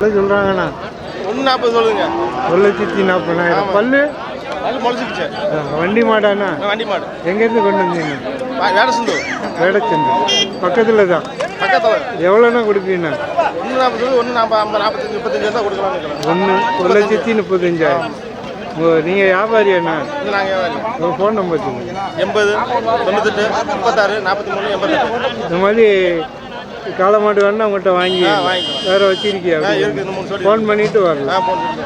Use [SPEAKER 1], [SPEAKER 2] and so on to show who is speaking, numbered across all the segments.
[SPEAKER 1] சொல்கிறாங்கண்ணா
[SPEAKER 2] ஒன்று நாற்பது சொல்லுங்க.
[SPEAKER 1] ஒரு லட்சத்தி நாற்பதாயிரம் பல்லு?
[SPEAKER 2] முளைச்சிக்கிச்சு
[SPEAKER 1] ஆ, வண்டி மாடாண்ணா?
[SPEAKER 2] வண்டி மாடு.
[SPEAKER 1] எங்கேருந்து கொண்டு வந்தீங்க?
[SPEAKER 2] வேட சிந்து
[SPEAKER 1] வேடச்சந்து பக்கத்தில் தான்
[SPEAKER 2] பக்கத்தில்.
[SPEAKER 1] எவ்வளோண்ணா கொடுப்பீங்கண்ணா?
[SPEAKER 2] ஒன்று நாற்பது ஒன்று நாற்பது ஐம்பது நாற்பத்தஞ்சு முப்பத்தஞ்சு தான் இருக்கிறேன்
[SPEAKER 1] ஒன்று ஒரு லட்சத்தி முப்பத்தஞ்சாயிரம். நீங்கள் வியாபாரி
[SPEAKER 2] இது நாங்கள்
[SPEAKER 1] உங்கள் ஃபோன் நம்பர்
[SPEAKER 2] எண்பது தொண்ணூத்தெட்டு முப்பத்தாறு நாற்பத்தி மூணு எண்பத்தெட்டு.
[SPEAKER 1] இந்த மாதிரி காளை மாடு வேணா உங்கள்கிட்ட வாங்கி. வேற வச்சிருக்கியா? ஃபோன் பண்ணிட்டு வரலாம்
[SPEAKER 2] ஆ போன் சொல்லி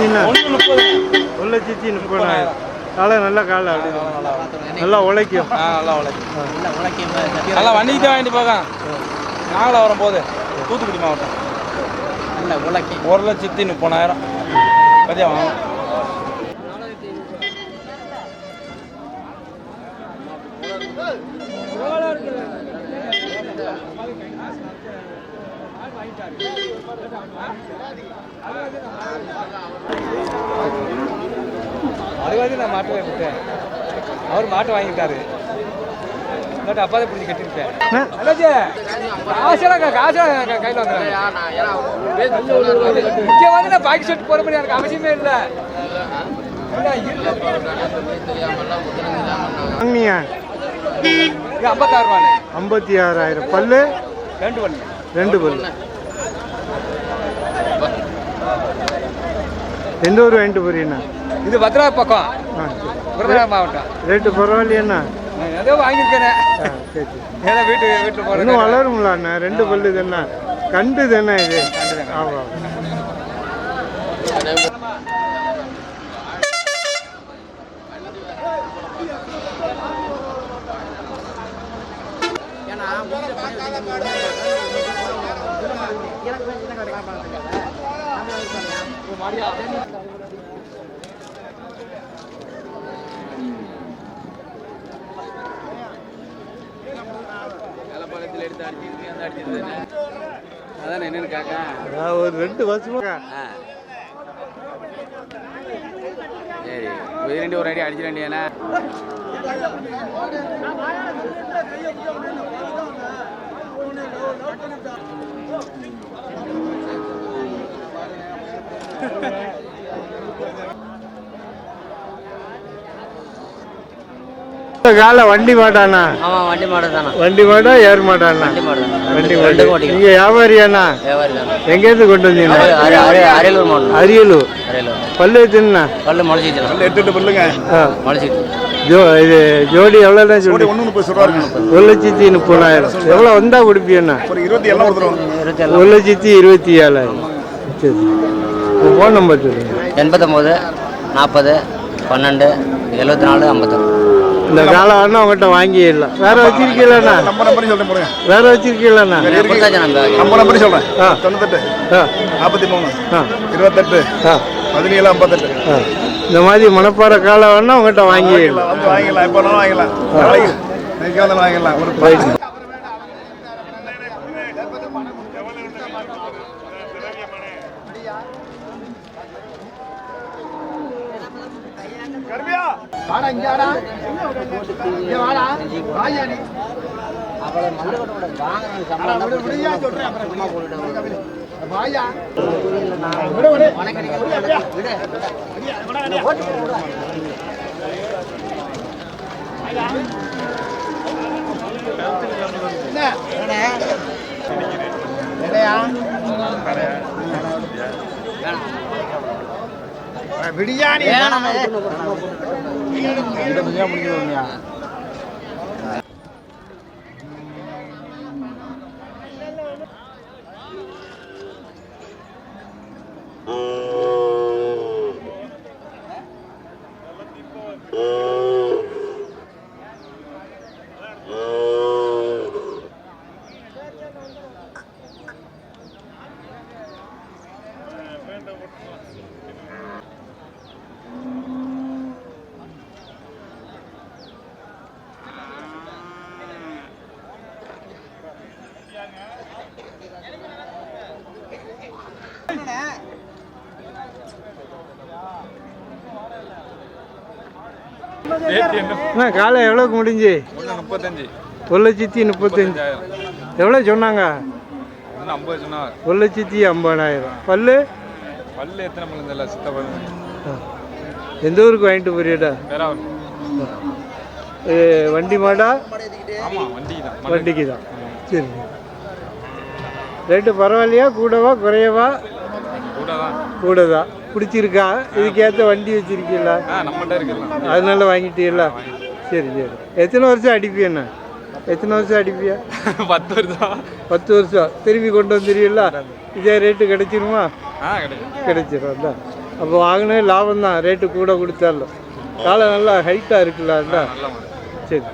[SPEAKER 1] என்ன? ஒரு லட்சத்தி முப்பதாயிரம் காலை நல்ல காலை அப்படி. நல்லா உழைக்கும்.
[SPEAKER 3] ஆ நல்லா உழைக்கும். நல்லா வண்டிக்கு தான் வாங்கிட்டு போக நாங்கள வரும்போது தூத்துக்குடி மாவட்டம். ஒரு லட்சத்தி முப்பதாயிரம். பத்தியா வாங்க
[SPEAKER 4] அது நான் மாட்டு விட்டேன் அவர் மாட்டு வாங்கிட்டாரு. பட் அப்பா தான் பிடிச்சி கட்டிருப்பேன் காசெல்லாம் காசெல்லாம் கையில் வந்துடுறேன் இங்கே வந்து நான் பாக்கி ஷர்ட் முடியாது. எனக்கு அவசியமே இல்லை.
[SPEAKER 1] ஐம்பத்தி ஆறாயிரம் பல்லு?
[SPEAKER 4] ரெண்டு பண்ணு
[SPEAKER 1] ரெண்டு பல்லு. எந்த ஊர் வாங்கிட்டு போறீங்கண்ணா
[SPEAKER 4] இது பத்ரா பக்கம். விருதுநகர் மாவட்டம்.
[SPEAKER 1] ரேட்டு பரவாயில்லையாண்ணா
[SPEAKER 4] ஏதோ வாங்கியிருக்கேனே.
[SPEAKER 1] ஆ சரி சரி.
[SPEAKER 4] ஏதோ வீட்டு வீட்டில்
[SPEAKER 1] இன்னும்
[SPEAKER 4] போகிறேன்
[SPEAKER 1] வளருங்களா அண்ணா? ரெண்டு பல்லு தானே கண்டு தானே இது? ஆமாம்
[SPEAKER 4] அதான் என்னன்னு காக்கா?
[SPEAKER 1] ஒரு ரெண்டு வருஷமா
[SPEAKER 4] சரி ரெண்டு ஒரு அடி அடிச்சிட வேண்டியதானே
[SPEAKER 1] கால வண்டி மாட்டாண்ணா
[SPEAKER 5] ஆமாம் வண்டி மாடு தானே
[SPEAKER 1] வண்டி மாடா ஏர் மாட்டாண்ணா
[SPEAKER 5] வண்டி மாடு தானே
[SPEAKER 1] நீங்க வியாபாரியாண்ணா
[SPEAKER 5] வியாபாரி தானே
[SPEAKER 1] எங்கேருந்து கொண்டு வந்தீங்க?
[SPEAKER 5] அரி- அரி- அரியலூர் மாடு
[SPEAKER 1] அரியலூர்.
[SPEAKER 5] அரியலூர்.
[SPEAKER 1] பல்லு எத்துனா
[SPEAKER 5] பல்லு முளைச்சிட்டு
[SPEAKER 2] எட்டு எட்டு பில்லுங்க.
[SPEAKER 5] முளைச்சிட்டு.
[SPEAKER 1] ஜோ இது ஜோடி எவ்வளோதான் சொல்லி?
[SPEAKER 2] ஒன்று முப்பது ரூபா இருக்கு.
[SPEAKER 1] ஒரு லட்சத்தி முப்பதாயிரம். எவ்வளோ வந்தா கொடுப்பீண்ணா
[SPEAKER 2] ஒரு இருபத்தி ஏழு கொடுத்துருவோம்
[SPEAKER 5] இருபத்தி ஏழு
[SPEAKER 1] ஒரு லட்சத்தி இருபத்தி ஏழாயிரம். சரி. ஃபோன் நம்பர் சொல்லுங்க.
[SPEAKER 5] எண்பத்தொம்போது நாற்பது பன்னெண்டு எழுபத்தி நாலு ஐம்பத்தொன்று.
[SPEAKER 1] இந்த காலம் வேணா உங்கள்கிட்ட வாங்கிடலாம் வேற வச்சிருக்கீங்களாண்ணா
[SPEAKER 2] நம்ம நம்பரையும் சொல்றேன்
[SPEAKER 1] வேற வச்சிருக்கீங்களாண்ணா
[SPEAKER 5] கொடுத்தாச்சு நம்ம
[SPEAKER 2] நம்பரையும் சொல்றேன்.
[SPEAKER 1] ஆ.
[SPEAKER 2] தொண்ணூத்தெட்டு.
[SPEAKER 1] ஆ.
[SPEAKER 2] நாற்பத்தி மூணு
[SPEAKER 1] ஆ.
[SPEAKER 2] இருபத்தெட்டு.
[SPEAKER 1] ஆ.
[SPEAKER 2] பதினேழு ஐம்பத்தெட்டு.
[SPEAKER 1] ஆ. இந்த மாதிரி மணப்பாறை காலம் வேணா உங்கள்கிட்ட வாங்கிடலாம்.
[SPEAKER 2] வந்து வாங்கிக்கலாம் எப்போ வந்தாலும் வாங்கிக்கலாம் ஒரு இங்கடா இங்க வாடா. வாயாடி
[SPEAKER 1] அவளை மல்லவனோட
[SPEAKER 5] வாங்கின சம்பளம் முடியா சொல்றேன். அப்புறம் சும்மா போட்டுட்டேன்.
[SPEAKER 6] வாயா.
[SPEAKER 5] விடு விடு. விடு ஓட்டு போடு.
[SPEAKER 6] என்ன? ரைட்
[SPEAKER 1] காலை எவ்வளோக்கு முடிஞ்சு?
[SPEAKER 3] முப்பத்தஞ்சு
[SPEAKER 1] ஒரு லட்சத்தி முப்பத்தஞ்சு. எவ்வளோ சொன்னாங்க? ஒரு லட்சத்தி ஐம்பதாயிரம். பல்லு?
[SPEAKER 3] பல்லு எத்தனை பல்லு.
[SPEAKER 1] எந்த ஊருக்கு வாங்கிட்டு போறியடா வண்டி மாடா? வண்டிக்கு தான் சரி. ரேட்டு பரவாயில்லையா? கூடவா? குறையவா?
[SPEAKER 3] கூட தான்
[SPEAKER 1] பிடிச்சிருக்கா? இதுக்கேற்ற வண்டி வச்சிருக்கீங்களா? அதனால வாங்கிட்டீங்களா? சரி சரி. எத்தனை வருஷம் அடிப்பியண்ணா எத்தனை வருஷம் அடிப்பியா?
[SPEAKER 3] பத்து வருதா
[SPEAKER 1] பத்து வருஷம். திரும்பி கொண்டு வந்துடுவீங்களா? இதே ரேட்டு கிடைச்சிருமா? கிடைச்சிரும் தான் அப்போ வாங்கினே லாபம் தான் ரேட்டு கூட கொடுத்தாலும். காலை நல்லா ஹைட்டாக இருக்குல்ல சரி.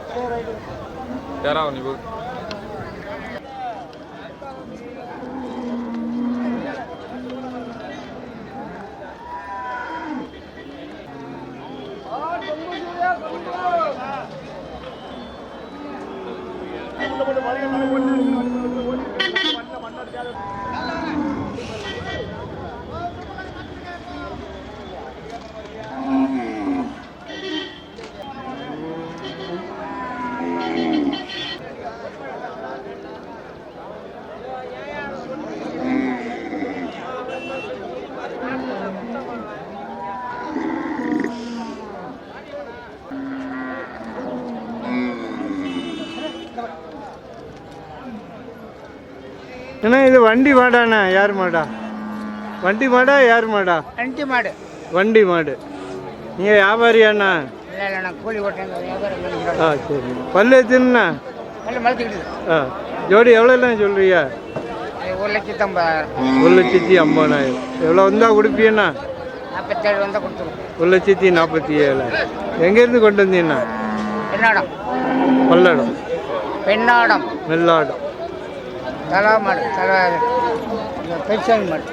[SPEAKER 1] ஏன்னா இது வண்டி மாடாண்ணா? யார் மாடா? வண்டி மாடா யார் மாடா?
[SPEAKER 7] அஞ்சு மாடு.
[SPEAKER 1] வண்டி மாடு. நீங்கள் வியாபாரியாண்ணா?
[SPEAKER 7] கூலி
[SPEAKER 1] ஆ சரி. பல்லு
[SPEAKER 7] மலத்துக்கிட்டு
[SPEAKER 1] ஆ. ஜோடி எவ்வளோலாம் சொல்றியா
[SPEAKER 7] ஒரு லட்சத்து ஐம்பதாயிரம்.
[SPEAKER 1] ஒரு லட்சத்தி ஐம்பதாயிரம். எவ்வளோ வந்தால் கொடுப்பீண்ணா
[SPEAKER 7] நாற்பத்தேழு வந்தால் கொடுத்துருவோம்.
[SPEAKER 1] ஒரு லட்சத்தி நாற்பத்தி ஏழாயிரம் எங்கேருந்து கொண்டு வந்தீங்கண்ணா?
[SPEAKER 7] பெண்ணாடம்.
[SPEAKER 1] பல்லடம்.
[SPEAKER 7] பெண்ணாடம்.
[SPEAKER 1] மெல்லாடம்.
[SPEAKER 7] தலா மாடு தலா பெருசாமி மாடு.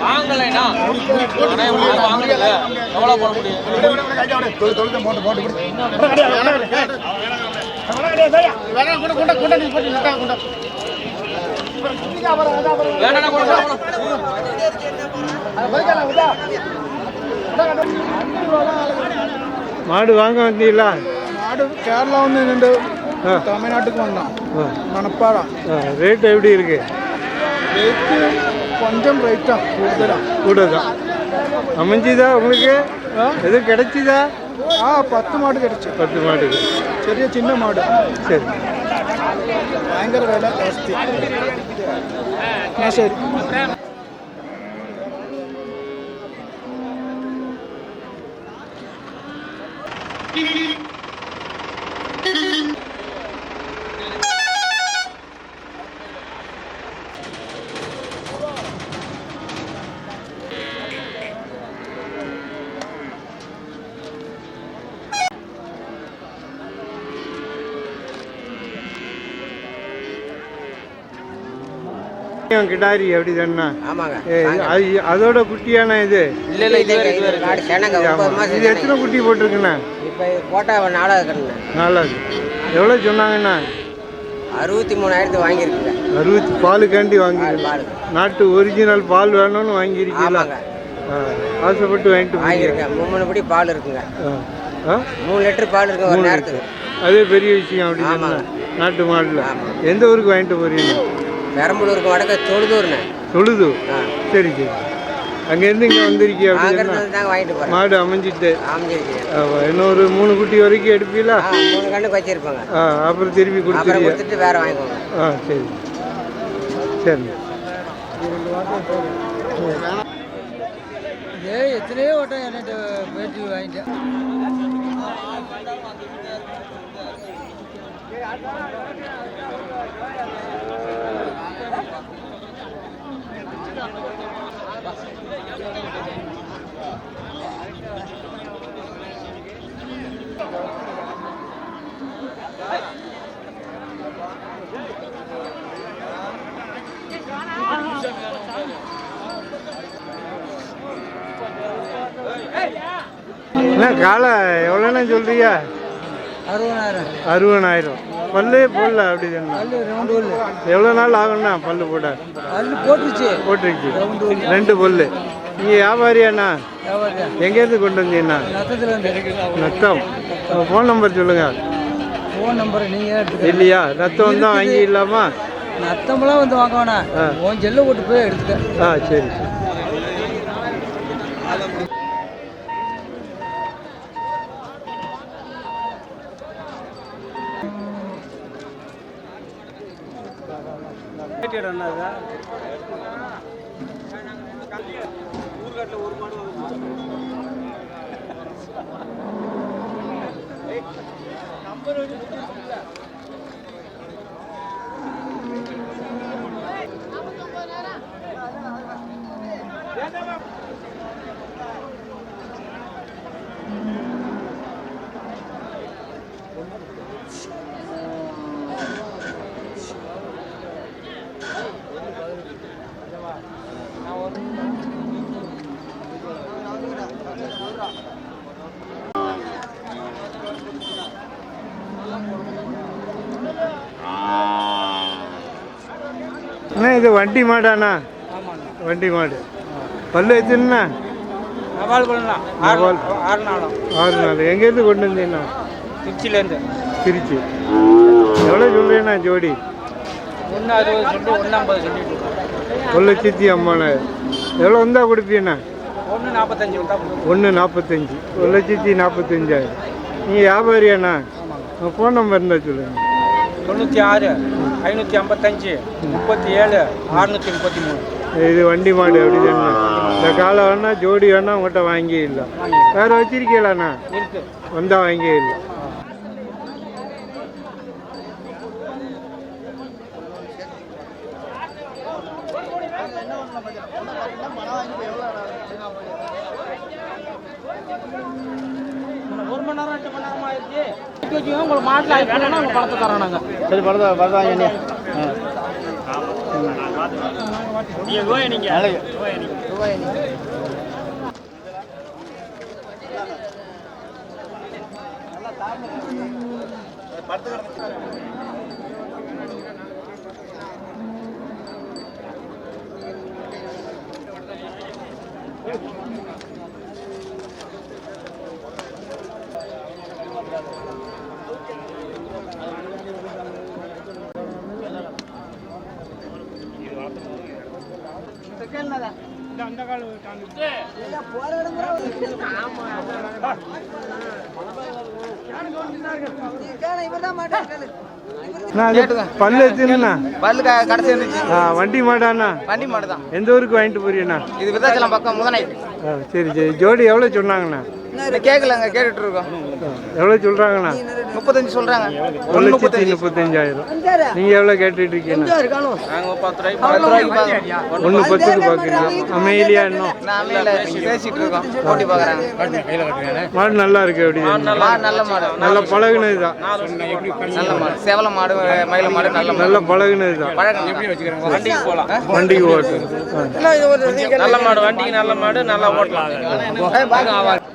[SPEAKER 3] வாங்கலைண்ணா வாங்கல எவ்வளோ போட முடியும்? வேணா கூட
[SPEAKER 1] மாடு வாங்க வந்தீங்களா?
[SPEAKER 4] மாடு கேரளா வந்து நின்று தமிழ்நாட்டுக்கு வந்தான்.
[SPEAKER 1] ஆ. ரேட் எப்படி இருக்கு?
[SPEAKER 4] ரேட்டு கொஞ்சம் ரேட்டாக
[SPEAKER 1] கூடுதலாக கூடுதல். அமைஞ்சுதா உங்களுக்கு? எதுவும் கிடைச்சிதா?
[SPEAKER 4] ஆ பத்து மாடு கிடச்சி.
[SPEAKER 1] பத்து மாடு.
[SPEAKER 4] சரியா சின்ன மாடு.
[SPEAKER 1] சரி.
[SPEAKER 4] பயங்கர வேலை ஜாஸ்தி. ஆ சரி. Thank you.
[SPEAKER 1] கிடாரி அப்படி தானே
[SPEAKER 5] ஆமாங்க
[SPEAKER 1] அதோட குட்டியானா இது.
[SPEAKER 5] இல்ல இல்ல இது
[SPEAKER 1] இது எத்தனை குட்டி போட்டிருக்குண்ணா?
[SPEAKER 5] இப்போ போட்டா நாலாவது கண்ணு
[SPEAKER 1] நாலாவது. எவ்வளோ சொன்னாங்கண்ணா?
[SPEAKER 5] அறுபத்தி மூணாயிரத்து வாங்கியிருக்குங்க.
[SPEAKER 1] அறுபத்தி பாலுக்காண்டி
[SPEAKER 5] பால்
[SPEAKER 1] நாட்டு ஒரிஜினல் பால் வேணும்னு வாங்கியிருக்கீங்களா? ஆசைப்பட்டு வாங்கிட்டு.
[SPEAKER 5] வாங்கியிருக்கேன். மூணு படி பால் இருக்குங்க.
[SPEAKER 1] ஆ ஆ?
[SPEAKER 5] மூணு லிட்டர் பால் இருக்குங்க ஒரு நேரத்துக்கு.
[SPEAKER 1] அதே பெரிய விஷயம் அப்படி
[SPEAKER 5] ஆமாங்க.
[SPEAKER 1] தானே
[SPEAKER 5] நாட்டு
[SPEAKER 1] நாட்டு
[SPEAKER 5] மாடு
[SPEAKER 1] மாடுல. எந்த ஊருக்கு வாங்கிட்டு போறீங்க?
[SPEAKER 5] பெரம்பலூருக்கு வடக்க தொழுதூர்ண்ணே
[SPEAKER 1] தொழுது
[SPEAKER 5] ஆ.
[SPEAKER 1] சரி சரி. அங்கேருந்து இங்கே வந்திருக்கிய
[SPEAKER 5] தாங்க வாங்கிட்டு
[SPEAKER 1] மாடு அமைஞ்சிட்டு.
[SPEAKER 5] அமைஞ்சிருக்கு
[SPEAKER 1] ஒரு மூணு குட்டி வரைக்கும் எடுப்பீங்களா?
[SPEAKER 5] மூணு கண்ணுக்கு வச்சிருப்பாங்க.
[SPEAKER 1] ஆ அப்புறம் திருப்பி
[SPEAKER 5] அப்புறம்
[SPEAKER 1] கொடுத்துருவீங்க
[SPEAKER 5] கொடுத்துட்டு வேற வாங்கிக்கோங்க.
[SPEAKER 1] ஆ சரி. சரி.
[SPEAKER 7] எத்தனையோ வட்டம் என்கிட்ட பேட்டி வாங்கிட்டேன்.
[SPEAKER 1] என்ன காலை எவ்வளோன்னு சொல்றியா
[SPEAKER 7] அறுபதாயிரம்.
[SPEAKER 1] அறுபதாயிரம். பல்லே போடல அப்படி எவ்வளோ நாள் ஆகும்ண்ணா பல்லு போட?
[SPEAKER 7] பல்லு போட்டுருச்சு.
[SPEAKER 1] போட்டிருக்கு ரெண்டு பல்லு. நீங்கள் வியாபாரியாண்ணா?
[SPEAKER 7] வியாபாரியா?
[SPEAKER 1] எங்கேருந்து கொண்டு வந்தீங்கண்ணா? நத்தம். ஃபோன் நம்பர் சொல்லுங்க.
[SPEAKER 7] ஃபோன் நம்பரை நீங்கள்
[SPEAKER 1] இல்லையா? நத்தம் தான் வாங்கி இல்லாமா
[SPEAKER 7] நத்தமெல்லாம் வந்து வாங்க வேணாம்
[SPEAKER 1] ஆ.
[SPEAKER 7] உன் செல்லை போட்டு போய் எடுத்துக்க.
[SPEAKER 1] ஆ சரி சரி. ஊர்காட்டில் ஒரு மாடு நம்பர் Yeah, no. அண்ணா இது வண்டி மாடாண்ணா. வண்டி மாடு. பல்லு
[SPEAKER 3] நவால். ஆறு
[SPEAKER 1] நாள். எங்கேருந்து கொண்டு வந்தீங்கண்ணா?
[SPEAKER 3] திருச்சியிலேருந்து.
[SPEAKER 1] திருச்சி. எவ்வளோ சொல்கிறேண்ணா ஜோடி?
[SPEAKER 3] ஒன்று அறுபது சொல்லி ஒன்று ஐம்பது சொல்லிட்டு இருக்கோம்.
[SPEAKER 1] ஒரு லட்சத்தி ஐம்பதாயிரம். எவ்வளோ வந்தால் கொடுப்பீண்ணா
[SPEAKER 3] ஒன்று நாற்பத்தஞ்சு வந்தா
[SPEAKER 1] ஒன்று நாற்பத்தஞ்சு. ஒரு லட்சத்தி நாற்பத்தஞ்சாயிரம். நீங்கள் வியாபாரியாண்ணா? ஃபோன் நம்பர் இருந்தால் சொல்லுங்கள்
[SPEAKER 3] தொண்ணூற்றி ஆறு. ஐநூற்றி ஐம்பத்தஞ்சு முப்பத்தி ஏழு அறுநூற்றி முப்பத்தி மூணு.
[SPEAKER 1] இது வண்டி மாடு அப்படி தானே. இந்த காலை வேணா ஜோடி வேணா உங்கள்கிட்ட வாங்கி இல்லை. வேறு வச்சிருக்கீங்களாண்ணா வந்தால் வாங்கி இல்லை.
[SPEAKER 3] ஒரு மணி நேரம் ரெண்டு மணி நேரம் ஆயிடுச்சு உங்களுக்கு மாட்டில் ஆயிடுச்சுன்னா உங்கள் பணத்தை தரோம் நாங்கள்
[SPEAKER 2] சரி பரதா பரதா வாங்க
[SPEAKER 1] அண்ணா, அது பல்லு எத்தனைண்ணா
[SPEAKER 8] பல்லு கடைசி இருந்துச்சு
[SPEAKER 1] வண்டி மாடாண்ணா.
[SPEAKER 8] வண்டி மாடு தான்
[SPEAKER 1] எந்த ஊருக்கு வாங்கிட்டு போறீங்கண்ணா?
[SPEAKER 8] இது விருதாச்சலம் பக்கம் முதனை
[SPEAKER 1] ஆ, சரி சரி. ஜோடி எவ்வளோ சொன்னாங்கண்ணா?
[SPEAKER 8] கேட்கலங்க கேட்டுட்டு இருக்கோம்
[SPEAKER 1] எவ்வளோ சொல்கிறாங்கண்ணா
[SPEAKER 8] முப்பத்தஞ்சு சொல்றாங்க.
[SPEAKER 1] ஒரு லட்சத்தி முப்பத்தஞ்சாயிரம். நீங்கள் எவ்வளோ கேட்டுட்டு
[SPEAKER 8] பாக்க-
[SPEAKER 1] ஒன்று பத்துக்கு பார்க்குறீங்க அமைதியா இன்னும்.
[SPEAKER 8] பேசிட்டு இருக்கோம். போட்டி பாக்குறாங்க
[SPEAKER 1] மாடு நல்லா இருக்கு அப்படி
[SPEAKER 8] மாடு நல்ல மாடு
[SPEAKER 1] நல்லா பழகுனது தான்
[SPEAKER 8] நல்ல மாடு. சேவல மாடு மயில மாடு நல்ல
[SPEAKER 1] நல்லா பழகுனது தான்
[SPEAKER 8] பழக்கம் எப்படி வச்சுக்கிறோம்?
[SPEAKER 3] வண்டிக்கு போகலாம்.
[SPEAKER 1] வண்டிக்கு ஓட்டு.
[SPEAKER 3] நல்ல மாடு வண்டிக்கு நல்ல மாடு நல்லா ஓட்டலாம்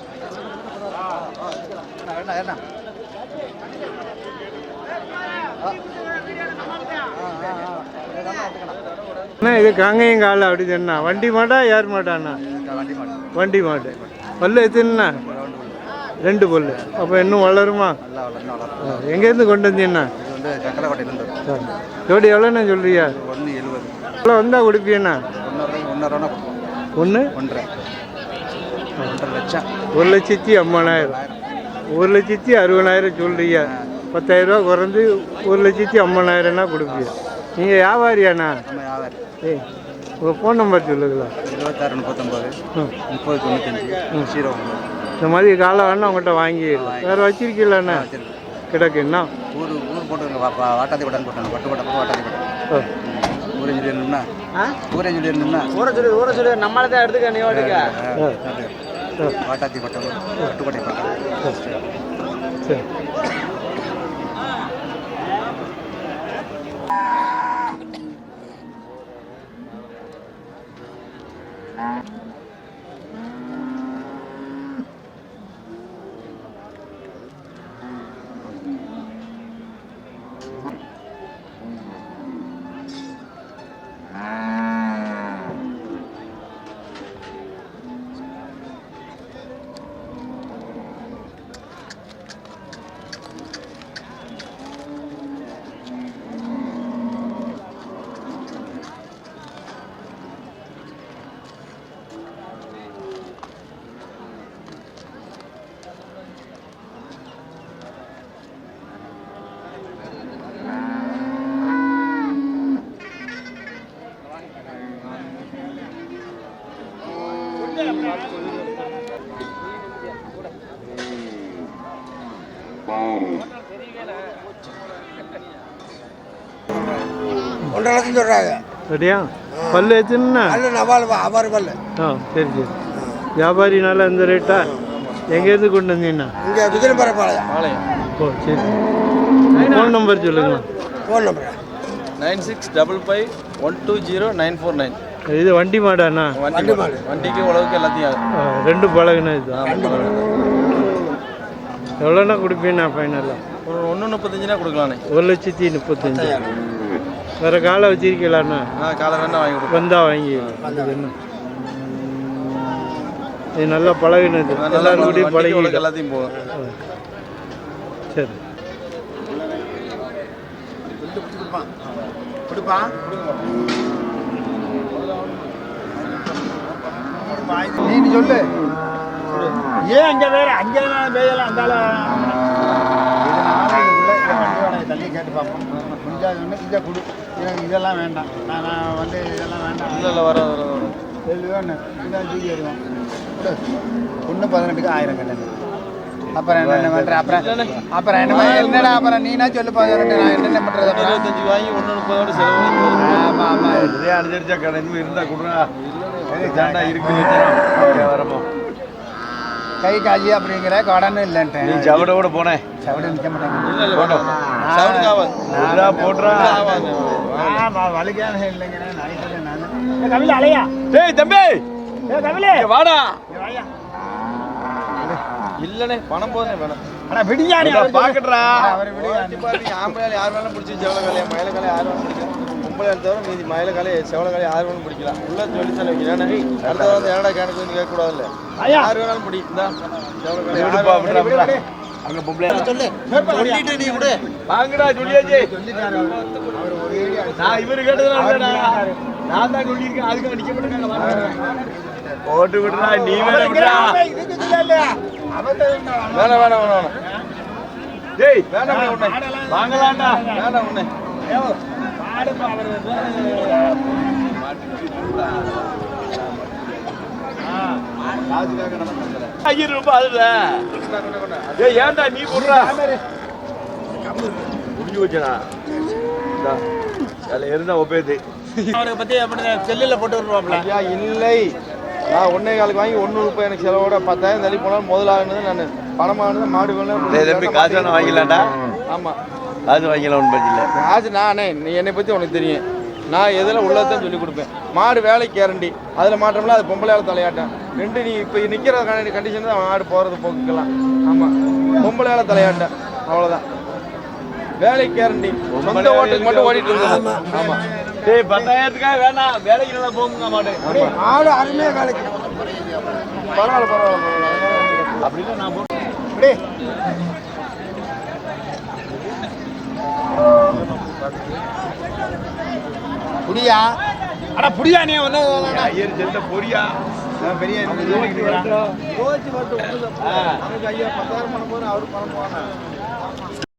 [SPEAKER 1] அண்ணா இது காங்கையும் காலை அப்படி சொன்னா. வண்டி மாட்டா ஏர் மாட்டாண்ணா வண்டி மாடு. பல்லு எத்தனைண்ணா? ரெண்டு பல்லு. அப்போ இன்னும் வளருமா? எங்கேருந்து கொண்டு வந்தீங்கண்ணா. ஜோடி எவ்வளோண்ணா சொல்றியா எவ்வளோ வந்தால் கொடுப்பீண்ணா ஒன்று?
[SPEAKER 8] ஒன்றரை. ஒன்றரை லட்சம்
[SPEAKER 1] ஒரு லட்சத்தி ஐம்பதாயிரம். ஒரு லட்சத்தி அறுபதாயிரம் சொல்றீங்க. பத்தாயிரம் ரூபா குறைந்து ஒரு லட்சத்தி ஐம்பதாயிரம்னா கொடுப்பீங்க. நீங்கள் வியாபாரியாண்ணா? ஏய் உங்கள் ஃபோன் நம்பர் சொல்லுங்களா?
[SPEAKER 8] இருபத்தாறு முப்பத்தொம்போது முப்பது தொண்ணூத்தஞ்சு ஜீரோ
[SPEAKER 1] இந்த மாதிரி காலை வேணா உங்கள்கிட்ட வாங்கிடலாம் வேறு வச்சிருக்கீங்களாண்ணா? கிடக்குண்ணா
[SPEAKER 8] ஊர் ஊர் போட்டுருங்க வாட்டாத்தி பட்டன் போட்டாங்க பட்டு பட்டம் வாட்டாத்தி பட்டன். ஊரே சொல்லியிருந்தோம்னா ஊரே சொல்லியிருந்தோம்னா
[SPEAKER 7] ஊற சொல்லு ஊற சொல்லு. நம்மளை தான் எடுத்துக்க நீ ஓட்டுக்க
[SPEAKER 1] ஆ
[SPEAKER 8] வாட்டாத்தி பட்டம் பட்டுக்கோட்டை பட்டம்.
[SPEAKER 1] சரி.
[SPEAKER 6] சொல்கிறாங்க
[SPEAKER 1] சரியா பல்லு எத்தனைண்ணா
[SPEAKER 6] நல்ல நவால் ஆபார் பல்லு.
[SPEAKER 1] ஆ சரி சரி. வியாபாரினால இந்த ரேட்டா எங்கேருந்து கொண்டு வந்தீங்கண்ணா
[SPEAKER 6] இங்கே விஜயபுரப்பாளையம்
[SPEAKER 3] பாளையம்.
[SPEAKER 1] ஓ சரி. ஃபோன் நம்பர் சொல்லுங்களா
[SPEAKER 6] phone number
[SPEAKER 3] nine six double five one two zero nine four nine.
[SPEAKER 1] இது வண்டி மாடாண்ணா?
[SPEAKER 3] வண்டி மாடு. வண்டிக்கு உழவுக்கு எல்லாத்தையும்
[SPEAKER 1] ரெண்டு பழகுனா இது. எவ்வளோண்ணா கொடுப்பீங்கண்ணா ஃபைனலாக
[SPEAKER 3] ஒரு ஒன்று முப்பத்தஞ்சுனா கொடுக்கலாண்ணே.
[SPEAKER 1] ஒரு லட்சத்தி முப்பத்தஞ்சு. வேறு காலை வச்சிருக்கலாண்ணா
[SPEAKER 3] ஆ காலை வேணா வாங்கி கொடுப்போம்.
[SPEAKER 1] வந்தா வாங்கி. இது நல்லா பழகினது.
[SPEAKER 3] நல்லா
[SPEAKER 1] எல்லாரும் கூடயும் பழகி
[SPEAKER 3] எல்லாத்தையும் போகும்.
[SPEAKER 1] சரி.
[SPEAKER 6] நீ சொல்லு. ஏன் அங்கே வேற? அங்கே வேயெல்லாம் அந்தால தள்ளி கேட்டு பார்ப்போம். கொஞ்சம் கொடு. எனக்கு இதெல்லாம் வேண்டாம். நான் நான் வந்து இதெல்லாம் வேண்டாம்.
[SPEAKER 3] இல்லை இல்லை வர வர வர.
[SPEAKER 6] எழுதுவேன் இதான் தூக்கி வருவோம் ஒன்று பதினெட்டுக்கு ஆயிரம் கட்டணம். அப்புறம் அப்புறம் அப்புறம் என்ன என்னடா அப்புறம் நீனா சொல்லு பதினெட்டு நான் என்னென்ன பண்ணுறது
[SPEAKER 3] இருபத்தஞ்சு வாங்கி ஒன்று முப்பதோட செலவு.
[SPEAKER 6] ஆமாம் ஆமாம்
[SPEAKER 2] அனுசரிச்சா கடை இருந்தா கொடுறா. ஜாண்டா இருக்கு வரமோ
[SPEAKER 6] கை காஜி அப்படிங்கிற கடன் இல்லைன்ட்டேன்.
[SPEAKER 2] நீ ஜவட கூட போனேன்.
[SPEAKER 6] சவடு மாட்டேங்க. வலிக்கான இல்லைங்க கவில அலையா?
[SPEAKER 2] டேய் தம்பி!
[SPEAKER 6] கவிலே
[SPEAKER 2] வாடா.
[SPEAKER 3] இல்லைண்ணே பணம் போதுண்ணே வேணாம்.
[SPEAKER 6] அட விடியாடி
[SPEAKER 2] பாக்கட்றா
[SPEAKER 6] அவர் விடியா
[SPEAKER 3] பார்ட்டி ஆம்பளை யார் வேணாலும் பிடிச்சி செவல காலையை மயில யார் வேணாலும் பிடிக்கலாம். பொம்பளை தவிர மீதி மயில காலையை செவல யார் வேணாலும் பிடிக்கலாம். உள்ள சொல்லி சொல்ல வைக்கிறேன். அடுத்த வந்து என்னடா கணக்கு வந்து கேட்கக்கூடாதுல்ல.
[SPEAKER 6] ஐயா.
[SPEAKER 3] யார் வேணாலும் பிடி இந்தா. செவல காலையை
[SPEAKER 2] அங்க பொம்பளை
[SPEAKER 6] சொல்லு.
[SPEAKER 3] சொல்லிட்டு நீ விடு.
[SPEAKER 2] வாங்கடா சொல்லியாச்சு
[SPEAKER 6] சொல்லிட்டாரு. அவர் ஒரு ஏரியா
[SPEAKER 2] நான் இவரு கேட்டதுனால நான் தான் சொல்லியிருக்கேன். அதுக்கு நிக்க மாட்டேங்க போட்டு விடுறா நீ வேற விடுறா.
[SPEAKER 6] இதுக்கு இல்ல. அவர்கிட்ட
[SPEAKER 3] வேணாம் வேணாம் வேணாம்
[SPEAKER 2] டேய்
[SPEAKER 3] வேணாம் உன்னை.
[SPEAKER 2] வாங்கலாம்டா.
[SPEAKER 3] வேணாம் உன்னை.
[SPEAKER 2] ஐயாயிரம் ரூபாய் அதுல ஏய் ஏன்டா நீ போடுறா முடிஞ்சு வச்சனா அதில் இருந்தா ஒப்பேது
[SPEAKER 3] அவரை பத்தி அப்படி செல்லில் போட்டு விடுவாப்ல ஐயா இல்லை. நான் ஒன்னே காலுக்கு வாங்கி ஒன்று ரூபாய் எனக்கு செலவோட பத்தாயிரம் தள்ளி போனாலும் முதலாகுனது நான். பணமானது மாடு
[SPEAKER 2] டேய் தம்பி காசு வேணா வாங்கிடலாம்டா?
[SPEAKER 3] ஆமா.
[SPEAKER 2] அது வாங்கிக்கலாம் ஒன்றும் பிரச்சனை இல்லை.
[SPEAKER 3] ஆச்சு நானே நீ என்னை பற்றி உனக்கு தெரியும். நான் எதில் உள்ளதான் சொல்லி கொடுப்பேன். மாடு வேலை கேரண்டி அதில் மாற்றம்ல அது பொம்பளையால் தலையாட்டம் ரெண்டு நீ இப்போ நிற்கிற கண்டிஷன் தான் மாடு போகிறது போக்குக்கலாம் ஆமாம் பொம்பளையால் தலையாட்டம் அவ்வளோதான் வேலை கேரண்டி சொந்த ஓட்டுக்கு மட்டும் ஓடிட்டு இருந்தது. ஆமாம்
[SPEAKER 2] டேய் பத்தாயிரத்துக்காக வேணாம் வேலைக்கு நல்லா போகுங்க மாட்டேன்
[SPEAKER 6] ஆடு அருமையாக வேலைக்கு
[SPEAKER 3] பரவாயில்ல பரவாயில்ல
[SPEAKER 2] அப்படின்னா நான்
[SPEAKER 6] புடியா அட புடியா நீ ஒன்று
[SPEAKER 2] ஐயர் செல்ல பொரியா.
[SPEAKER 6] பெரிய
[SPEAKER 2] ஆ.
[SPEAKER 3] ஐயா பத்தாயிரம் பண்ண போகிறேன் அவர் போகிறேன்